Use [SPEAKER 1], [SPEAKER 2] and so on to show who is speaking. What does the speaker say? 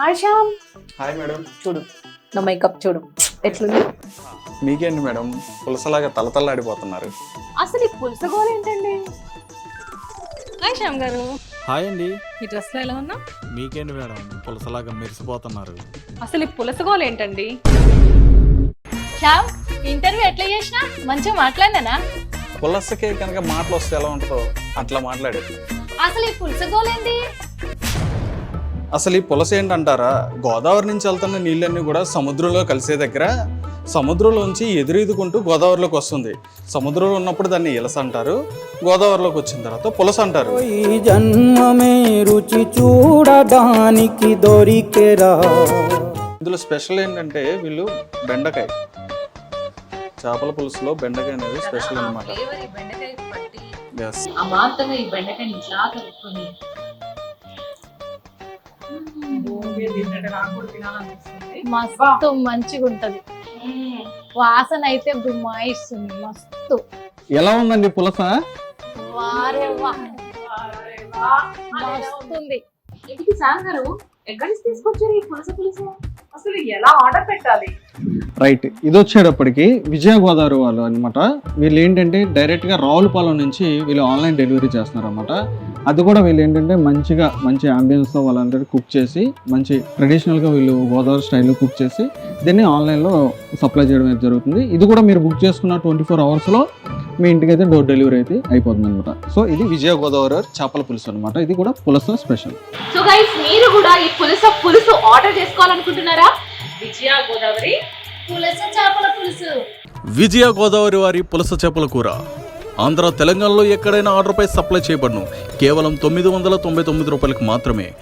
[SPEAKER 1] Hi Shyam
[SPEAKER 2] hi madam
[SPEAKER 1] చూడు నా makeup చూడు. ఎట్లుంది?
[SPEAKER 2] మీకేంటి మేడం పులసలాగా తలతల్లాడిపోతున్నారు
[SPEAKER 1] అసలు ఈ పులుసగోలు ఏంటండి? హాయ్ శ్యామ్ గారు.
[SPEAKER 3] హాయ్ అండి.
[SPEAKER 1] ఈ డ్రెస్లో ఎలా ఉన్నా?
[SPEAKER 3] మీకేంటి మేడం పులసలాగా మెరిసిపోతున్నారు.
[SPEAKER 1] అసలు ఈ పులసగోలు ఏంటండి?
[SPEAKER 4] శ్యామ్ ఇంటర్వ్యూ ఎట్లా చేసినా మంచిగా మాట్లాడినానా?
[SPEAKER 2] పులసకే కనుక మాటలు వస్తే ఎలా ఉంటుందో అట్లా మాట్లాడేది
[SPEAKER 4] అసలు ఈ పులుసగోలేంది
[SPEAKER 2] అసలు ఈ పులస ఏంటంటారా? గోదావరి నుంచి వెళ్తున్న నీళ్ళన్నీ కూడా సముద్రంలో కలిసే దగ్గర సముద్రంలోంచి ఎదురెదుకుంటూ గోదావరిలోకి వస్తుంది. సముద్రంలో ఉన్నప్పుడు దాన్ని ఇలస అంటారు గోదావరిలోకి వచ్చిన తర్వాత పులస అంటారు.
[SPEAKER 5] ఈ జన్మమే రుచి చూడడానికి దొరికెరా.
[SPEAKER 2] ఇందులో స్పెషల్ ఏంటంటే వీళ్ళు బెండకాయ. చేపల పులుసులో బెండకాయ అనేది స్పెషల్ అనమాట
[SPEAKER 4] అమాంతంగా ఈ బెండకాయని ఇట్లా కలుపుకొని మస్తు మంచిగా ఉంటది వాసన అయితే గుమ్మాయిస్తుంది మస్తు.
[SPEAKER 2] ఎలా ఉందండి పులస?
[SPEAKER 4] వారే వా. మస్తుంది.
[SPEAKER 1] ఇంటికి శ్యామ్ గారు ఎక్కడి నుంచి తీసుకొచ్చారు ఈ పులస పులుసు? అసలు ఎలా ఆర్డర్ పెట్టాలి?
[SPEAKER 6] రైట్ ఇది వచ్చేటప్పటికి విజయ గోదావరి వాళ్ళు అనమాట వీళ్ళు ఏంటంటే డైరెక్ట్గా రావులపాలెం నుంచి వీళ్ళు ఆన్లైన్ డెలివరీ చేస్తున్నారు అనమాట అది కూడా వీళ్ళు ఏంటంటే మంచిగా మంచి అంబియన్స్తో వాళ్ళందరూ కుక్ చేసి మంచి ట్రెడిషనల్గా వీళ్ళు గోదావరి స్టైల్లో కుక్ చేసి దీన్ని ఆన్లైన్లో సప్లై చేయడం అయితే జరుగుతుంది. ఇది కూడా మీరు బుక్ చేసుకున్న ట్వంటీ ఫోర్ అవర్స్లో మీ ఇంటికి అయితే డోర్ డెలివరీ అయితే అయిపోతుంది అనమాట సో ఇది విజయ గోదావరి చేపల పులుసు అనమాట ఇది కూడా పులస స్పెషల్
[SPEAKER 1] సో గైస్ మీరు కూడా ఈ పులుస పులుసు ఆర్డర్ చేసుకోవాలనుకుంటున్నారా? విజయ గోదావరి
[SPEAKER 4] పులస చేపల పులుసు.
[SPEAKER 3] విజయ గోదావరి వారి పులస చేపల కూర. ఆంధ్ర తెలంగాణలో ఎక్కడైనా ఆర్డర్పై సప్లై చేయబడను. కేవలం తొమ్మిది వందల తొంభై తొమ్మిది రూపాయలకు మాత్రమే.